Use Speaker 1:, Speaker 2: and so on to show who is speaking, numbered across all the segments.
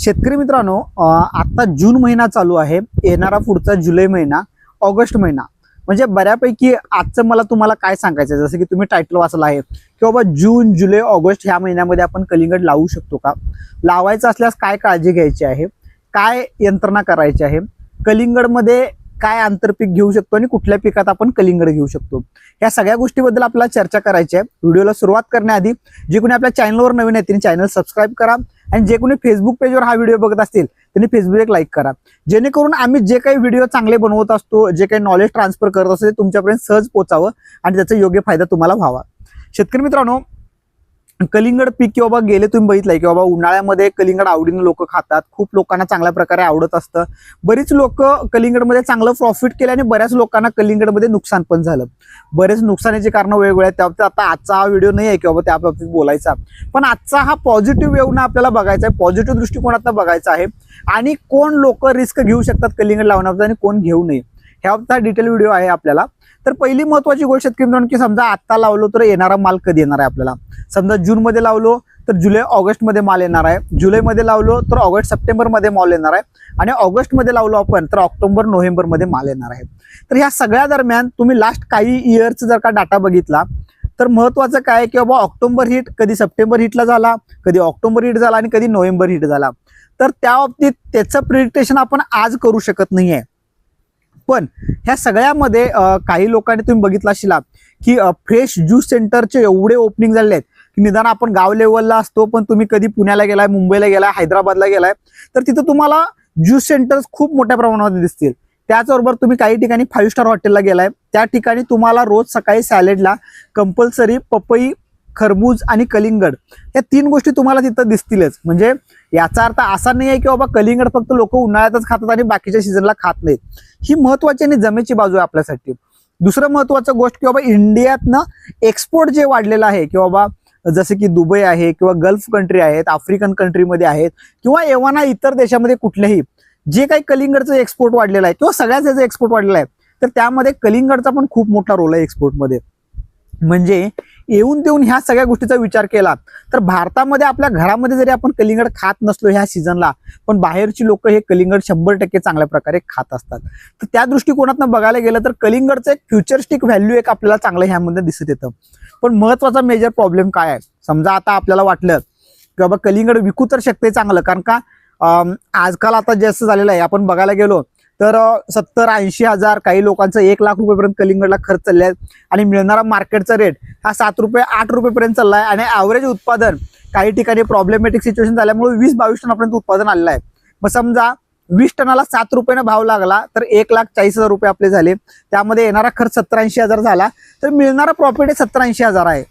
Speaker 1: शेतकरी मित्रांनो आत्ता जून महिना चालू आहे. येणारा पुढचा जुलै महिना ऑगस्ट महिना. म्हणजे बऱ्यापैकी आजचं मला तुम्हाला काय सांगायचं आहे? जसं की तुम्ही टायटल वाचलं आहे की बाबा जून जुलै ऑगस्ट ह्या महिन्यामध्ये आपण कलिंगड लावू शकतो का? लावायचं असल्यास काय काळजी घ्यायची आहे? काय यंत्रणा करायची आहे? कलिंगडमध्ये काय आंतरपीक घेऊ शकतो आणि कुठल्या पिकात आपण कलिंगड घेऊ शकतो? या सगळ्या गोष्टीबद्दल आपल्याला चर्चा करायची आहे. व्हिडिओला सुरुवात करण्याआधी जे कोणी आपल्या चॅनलवर नवीन आहे त्यांनी चॅनल सबस्क्राईब करा. आणि जे कोणी फेसबुक पेजवर हा व्हिडिओ बघत असतील त्यांनी फेसबुक एक लाईक करा. जेणेकरून आम्ही जे काही व्हिडिओ चांगले बनवत असतो जे काही नॉलेज ट्रान्सफर करत असतो ते तुमच्यापर्यंत सहज पोचावं आणि त्याचा योग्य फायदा तुम्हाला व्हावा. शेतकरी मित्रांनो कलिंगड पीक किंवा बाबा गेले तुम्ही बघितलंय की बाबा उन्हाळ्यामध्ये कलिंगड आवडीने लोक खातात. खूप लोकांना चांगल्या प्रकारे आवडत असतं. बरीच लोक कलिंगडमध्ये चांगलं प्रॉफिट केलं आणि बऱ्याच लोकांना कलिंगडमध्ये नुकसान पण झालं. बरेच नुकसानाची कारणं वेगवेगळ्या आहेत. त्याबाबतीत आता आजचा हा व्हिडिओ नाही आहे की त्या बाबतीत बोलायचा. पण आजचा हा पॉझिटिव्ह वेवनं आपल्याला बघायचा आहे. पॉझिटिव्ह दृष्टिकोनातनं बघायचा आहे. आणि कोण लोक रिस्क घेऊ शकतात कलिंगड लावण्याबद्दल आणि कोण घेऊ नये? ह्याबाबत हा डिटेल व्हिडिओ आहे आपल्याला. तर पहिली महत्वाची गोष्ट शेतकरी की समजा आत्ता लावलो तर येणारा माल कधी येणार आहे आपल्याला? समजा जूनमध्ये लावलो तर जुलै ऑगस्टमध्ये माल येणार आहे. जुलैमध्ये लावलो तर ऑगस्ट सप्टेंबरमध्ये माल येणार आहे. आणि ऑगस्टमध्ये लावलो आपण तर ऑक्टोबर नोव्हेंबरमध्ये माल येणार आहे. तर ह्या सगळ्या दरम्यान तुम्ही लास्ट काही इयरचा जर का डाटा बघितला तर महत्वाचं काय की बाबा ऑक्टोबर हिट कधी सप्टेंबर हिटला झाला कधी ऑक्टोबर हिट झाला आणि कधी नोव्हेंबर हिट झाला. तर त्या बाबतीत त्याचं प्रिडिक्टेशन आपण आज करू शकत नाहीये. पण ह्या सगळ्यामध्ये काही लोकांनी तुम्ही बघितलं असेल की फ्रेश ज्यूस सेंटरचे एवढे ओपनिंग झालेले आहेत. निदान आपण गाव लेवलला असतो पण तुम्ही कधी पुण्याला गेलाय मुंबईला गेलाय हैदराबादला गेलाय तर तिथं तुम्हाला ज्यूस सेंटर्स खूप मोठ्या प्रमाणामध्ये दिसतील. त्याचबरोबर तुम्ही काही ठिकाणी फाईव्ह स्टार हॉटेलला गेलाय त्या ठिकाणी तुम्हाला रोज सकाळी सॅलेडला कंपल्सरी पपई खरबूज आणि कलिंगड या तीन गोष्टी तुम्हाला तिथं दिसतीलच. म्हणजे याचा अर्थ असा नाही आहे की बाबा कलिंगड फक्त लोक उन्हाळ्यातच खातात आणि बाकीच्या सीझनला खात नाहीत. ही महत्वाची आणि जमेची बाजू आहे आपल्यासाठी. दुसरं महत्वाचं गोष्ट की बाबा इंडियातनं एक्सपोर्ट जे वाढलेलं आहे की बाबा जसं की दुबई आहे किंवा गल्फ कंट्री आहेत आफ्रिकन कंट्रीमध्ये आहेत किंवा एव्हाना इतर देशामध्ये कुठल्याही जे काही कलिंगडचं एक्सपोर्ट वाढलेलं आहे किंवा सगळ्याच याचा एक्सपोर्ट वाढलेला आहे तर त्यामध्ये कलिंगडचा पण खूप मोठा रोल आहे एक्सपोर्टमध्ये म्हणजे येऊन देऊन ह्या सगळ्या गोष्टीचा विचार केला तर भारतामध्ये आपल्या घरामध्ये जरी आपण कलिंगड खात नसलो ह्या सीझनला पण बाहेरची लोक हे कलिंगड शंभर टक्के चांगल्या प्रकारे खात असतात. तर त्या दृष्टिकोनातनं बघायला गेलं तर कलिंगडचं एक फ्युचरिस्टिक व्हॅल्यू एक आपल्याला चांगलं ह्यामध्ये दिसत येतं. पण महत्त्वाचा मेजर प्रॉब्लेम काय आहे? समजा आता आपल्याला वाटलं की बाबा कलिंगड विकू तर शकते चांगलं कारण का आजकाल आता जास्त झालेलं आहे. आपण बघायला गेलो तर सत्तर ऐंशी हजार काही लोकांचं एक लाख रुपयेपर्यंत कलिंगडला खर्च चालले आहेत आणि मिळणारा मार्केटचा रेट हा सात रुपये आठ रुपयेपर्यंत चालला आहे आणि ॲव्हरेज उत्पादन काही ठिकाणी प्रॉब्लेमॅटिक सिच्युएशन झाल्यामुळे वीस बावीस टनापर्यंत उत्पादन आलेलं आहे. मग समजा वीस टनाला सात रुपयानं भाव लागला तर एक लाख चाळीस हजार रुपये आपले झाले. त्यामध्ये येणारा खर्च सत्तर ऐंशी हजार झाला. तर मिळणारा प्रॉफिट हे सत्तर ऐंशी हजार आहे.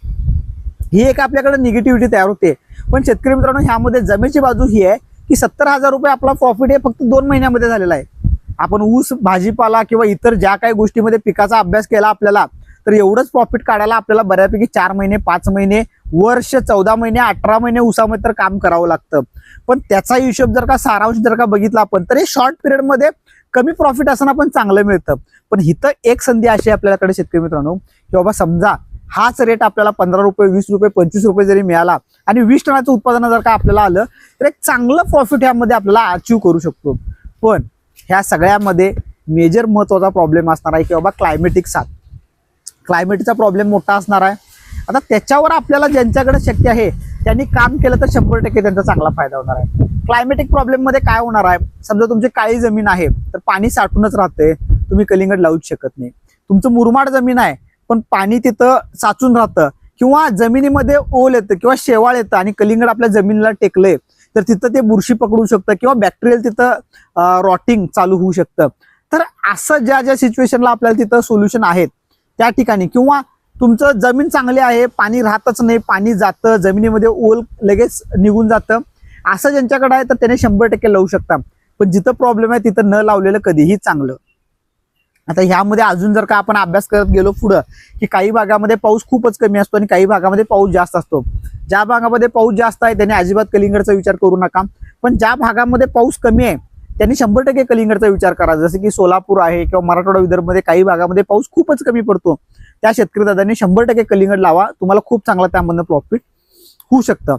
Speaker 1: ही एक आपल्याकडे निगेटिव्हिटी तयार होते. पण शेतकरी मित्रांनो ह्यामध्ये जमेची बाजू ही आहे की सत्तर हजार रुपये आपला प्रॉफिट हे फक्त दोन महिन्यामध्ये झालेला आहे. आपण ऊस भाजीपाला किंवा इतर ज्या काही गोष्टीमध्ये पिकाचा अभ्यास केला आपल्याला तर एवढंच प्रॉफिट काढायला आपल्याला बऱ्यापैकी चार महिने पाच महिने वर्ष चौदा महिने अठरा महिने उसामध्ये तर काम करावं लागतं. पण त्याचा हिशोब जर का सारांश जर का बघितला आपण तर हे शॉर्ट पिरियडमध्ये कमी प्रॉफिट असताना पण चांगलं मिळतं. पण इथं एक संधी अशी आहे आपल्याकडे शेतकरी मित्रांनो की बाबा समजा हाच रेट आपल्याला पंधरा रुपये वीस रुपये पंचवीस रुपये जरी मिळाला आणि वीस टनाचं उत्पादन जर का आपल्याला आलं तर एक चांगलं प्रॉफिट ह्यामध्ये आपल्याला अचीव करू शकतो. पण ह्या सगळ्यामध्ये मेजर महत्त्वाचा प्रॉब्लेम असणार आहे की बाबा क्लायमेटिक साथ. क्लायमेटचा प्रॉब्लेम मोठा असणार आहे. आता त्याच्यावर आपल्याला ज्यांच्याकडे शक्य आहे त्यांनी काम केलं तर शंभर टक्के त्यांचा चांगला फायदा होणार आहे. क्लायमेटिक प्रॉब्लेममध्ये काय होणार आहे? समजा तुमची काळी जमीन आहे तर पाणी साठूनच राहते. तुम्ही कलिंगड लावूच शकत नाही. तुमचं मुरमाड जमीन आहे पण पाणी तिथं साचून राहतं. किंवा जमिनीमध्ये ओल येतं किंवा शेवाळ येतं आणि कलिंगड आपल्या जमिनीला टेकलंय तर तिथं ते बुरशी पकडू शकतं किंवा बॅक्टेरियल तिथं रॉटिंग चालू होऊ शकतं. तर असं ज्या ज्या सिच्युएशनला आपल्याला तिथं सोल्युशन आहेत त्या ठिकाणी. किंवा तुमचं जमीन चांगली आहे पाणी राहतच नाही पाणी जातं जमिनीमध्ये ओल लगेच निघून जातं. असं ज्यांच्याकडे आहे तर त्याने शंभर टक्के लावू शकता. पण जिथं प्रॉब्लेम आहे तिथं न लावलेलं कधीही चांगलं. आता ह्यामध्ये अजून जर का आपण अभ्यास करत गेलो पुढं की काही भागामध्ये पाऊस खूपच कमी असतो आणि काही भागामध्ये पाऊस जास्त असतो. ज्या भागामध्ये पाऊस जास्त आहे त्याने अजिबात कलिंगडचा विचार करू नका. पण ज्या भागामध्ये पाऊस कमी आहे त्यांनी शंभर टक्के कलिंगडचा विचार करा जसं की सोलापूर आहे किंवा मराठवाडा विदर्भमध्ये काही भागामध्ये पाऊस खूपच कमी पडतो. त्या शेतकरी दादांनी शंभर टक्के कलिंगड लावा. तुम्हाला खूप चांगला त्यामधनं प्रॉफिट होऊ शकतं.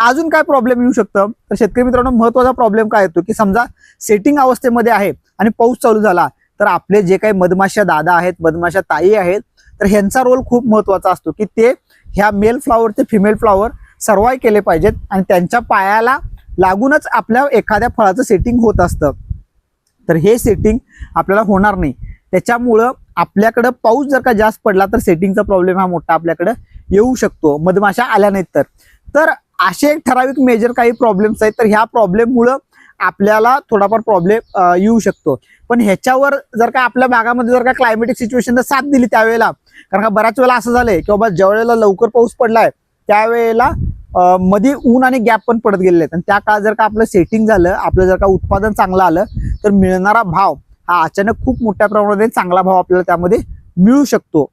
Speaker 1: अजून काय प्रॉब्लेम येऊ शकतं? तर शेतकरी मित्रांनो महत्त्वाचा प्रॉब्लेम काय येतो की समजा सेटिंग अवस्थेमध्ये आहे आणि पाऊस चालू झाला तर आपले जे काही मधमाशा दादा आहेत मधमाशा ताई आहेत तर ह्यांचा रोल खूप महत्त्वाचा असतो की ते ह्या मेल फ्लॉवर ते फिमेल फ्लॉवर सर्वाय केले पाहिजेत आणि त्यांच्या पायाला लागूनच आपल्या एखाद्या फळाचं सेटिंग होत असतं. तर हे सेटिंग आपल्याला होणार नाही. त्याच्यामुळं आपल्याकडं पाऊस जर का जास्त पडला तर सेटिंगचा प्रॉब्लेम हा मोठा आपल्याकडं येऊ शकतो. मधमाशा आल्या नाहीत तर. तर असे ठराविक मेजर काही प्रॉब्लेम्स आहेत. तर ह्या प्रॉब्लेममुळं आपल्याला थोडाफार प्रॉब्लेम येऊ शकतो. पण ह्याच्यावर जर का आपल्या भागामध्ये जर का क्लायमेटिक सिच्युएशन साथ दिली त्यावेळेला कारण का बऱ्याच वेळेला असं झालंय की बाबा ज्या वेळेला लवकर पाऊस पडलाय त्यावेळेला मध्ये ऊन आणि गॅप पण पडत गेलेले आहेत. आणि त्या काळात जर का आपलं सेटिंग झालं आपलं जर का उत्पादन चांगलं आलं तर मिळणारा भाव हा अचानक खूप मोठ्या प्रमाणामध्ये चांगला भाव आपल्याला त्यामध्ये मिळू शकतो.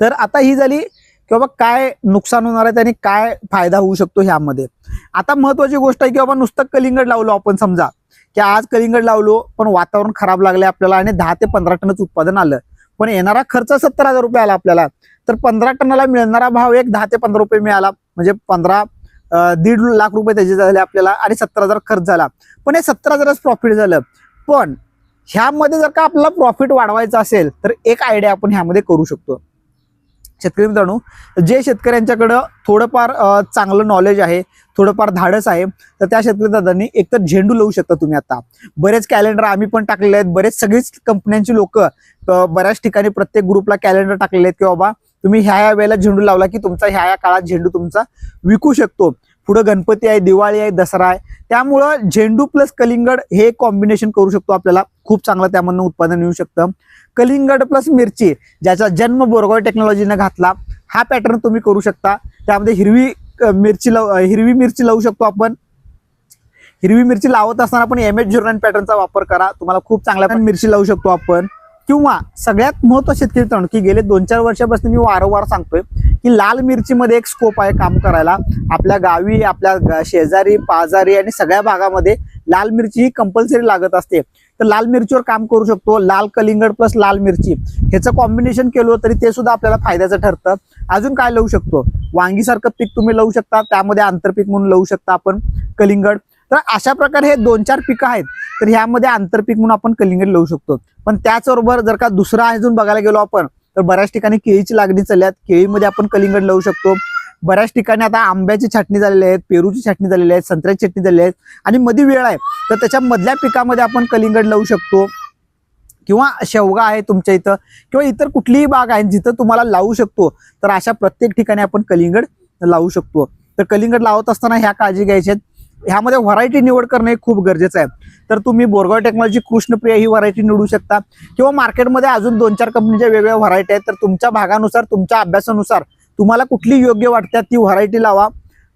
Speaker 1: तर आता ही झाली की बाबा काय नुकसान होणार आहे आणि काय फायदा होऊ शकतो ह्यामध्ये. आता महत्वाची गोष्ट आहे की बाबा नुसतं कलिंगड लावलो आपण समजा की आज कलिंगड लावलो पण वातावरण खराब लागले आपल्याला आणि दहा ते पंधरा टनच उत्पादन आलं. पण येणारा खर्च सत्तर हजार रुपये आला आपल्याला. तर पंधरा टनाला मिळणारा भाव एक दहा ते पंधरा रुपये मिळाला. म्हणजे पंधरा दीड लाख रुपये त्याचे झाले आपल्याला आणि सत्तर हजार खर्च झाला. पण हे सत्तर हजारच प्रॉफिट झालं. पण ह्यामध्ये जर का आपल्याला प्रॉफिट वाढवायचं असेल तर एक आयडिया आपण ह्यामध्ये करू शकतो. शेतकरी मित्रांनो जे शेतकऱ्यांच्याकडं थोडंफार चांगलं नॉलेज आहे थोडंफार धाडस आहे तर त्या शेतकरी दादांनी एकतर झेंडू लावू शकता तुम्ही आता. बरेच कॅलेंडर आम्ही पण टाकलेले आहेत. बरेच सगळीच कंपन्यांची लोक बऱ्याच ठिकाणी प्रत्येक ग्रुपला कॅलेंडर टाकलेले आहेत की बाबा तुम्ही ह्या ह्या वेळेला झेंडू लावला की तुमचा ह्या ह्या काळात झेंडू तुमचा विकू शकतो. पुढं गणपती आहे दिवाळी आहे दसरा आहे. त्यामुळं झेंडू प्लस कलिंगड हे कॉम्बिनेशन करू शकतो आपल्याला. खूप चांगलं त्यामधनं उत्पादन येऊ शकतं. कलिंगड प्लस मिरची ज्याचा जन्म बोरगाव टेक्नॉलॉजीने घातला हा पॅटर्न तुम्ही करू शकता. त्यामध्ये हिरवी मिरची लाव हिरवी मिरची लावू शकतो आपण. हिरवी मिरची लावत असताना आपण एम एच झिरो पॅटर्नचा वापर करा. तुम्हाला खूप चांगल्या मिरची लावू शकतो आपण. किंवा सगळ्यात महत्त्वाचे शेतकरी मित्रांनो की गेले दोन चार वर्षापासून मी वारंवार सांगतोय की लाल मिरचीमध्ये एक स्कोप आहे काम करायला. आपल्या गावी आपल्या शेजारी पाजारी आणि सगळ्या भागामध्ये लाल मिरची ही कंपल्सरी लागत असते. तर लाल मिरचीवर काम करू शकतो. लाल कलिंगड प्लस लाल मिरची. ह्याचं कॉम्बिनेशन केलं तरी ते सुद्धा आपल्याला फायद्याचं ठरतं. अजून काय लावू शकतो? वांगीसारखं पीक तुम्ही लावू शकता. त्यामध्ये आंतरपीक म्हणून लावू शकता आपण. कलिंगड तर अशा प्रकारे हे दोन चार पिकं आहेत तर ह्यामध्ये आंतरपीक म्हणून आपण कलिंगड लावू शकतो. पण त्याचबरोबर जर का दुसरा अजून बघायला गेलो आपण तर बऱ्याच ठिकाणी केळीची लागणी चालल्यात केळीमध्ये आपण कलिंगड लावू शकतो. बऱ्याच ठिकाणी आता आंब्याची छाटणी झालेली आहे पेरूची छाटणी झालेली आहे संत्र्याची छाटणी झालेली आहे आणि मध्ये वेळ आहे तर त्याच्या मधल्या पिकामध्ये आपण कलिंगड लावू शकतो. किंवा शेवगा आहे तुमच्या इथं किंवा इतर कुठलीही बाग आहे जिथं तुम्हाला लावू शकतो तर अशा प्रत्येक ठिकाणी आपण कलिंगड लावू शकतो. तर कलिंगड लावत असताना ह्या काळजी घ्यायच्या आहेत. ह्यामध्ये व्हरायटी निवड करणे खूप गरजेचं आहे. तर तुम्ही बोरगाव टेक्नॉलॉजी कृष्णप्रिया ही व्हरायटी निवडू शकता. किंवा मार्केटमध्ये अजून दोन चार कंपनीच्या वेगवेगळ्या व्हरायटी आहेत. तर तुमच्या भागानुसार तुमच्या अभ्यासानुसार तुम्हाला कुठली योग्य वाटते ती व्हरायटी लावा.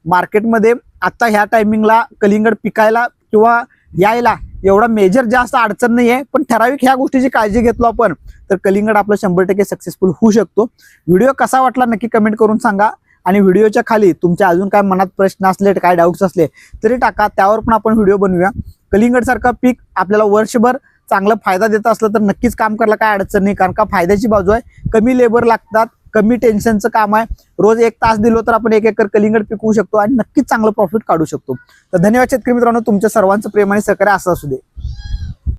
Speaker 1: मार्केटमध्ये आत्ता ह्या टायमिंगला कलिंगड पिकायला किंवा यायला एवढा मेजर जास्त अडचण नाही आहे पण ठराविक ह्या गोष्टीची काळजी घेतलो आपण तर कलिंगड आपलं शंभर टक्के सक्सेसफुल होऊ शकतो. व्हिडिओ कसा वाटला नक्की कमेंट करून सांगा. आणि व्हिडिओच्या खाली तुमच्या अजून काय मनात प्रश्न असले काय डाऊट्स असले तरी टाका. त्यावर पण आपण व्हिडिओ बनवूया. कलिंगडसारखं पीक आपल्याला वर्षभर चांगला फायदा देत असलं तर नक्कीच काम करायला काय अडचण नाही कारण का फायद्याची बाजू आहे. कमी लेबर लागतात कमी टेन्शनचं काम आहे. रोज एक तास दिलो तर आपण एक एकर कलिंगड पिकवू शकतो आणि नक्कीच चांगलं प्रॉफिट काढू शकतो. तर धन्यवाद शेतकरी मित्रांनो तुमच्या सर्वांचं प्रेम आणि सहकार्य असं असू दे.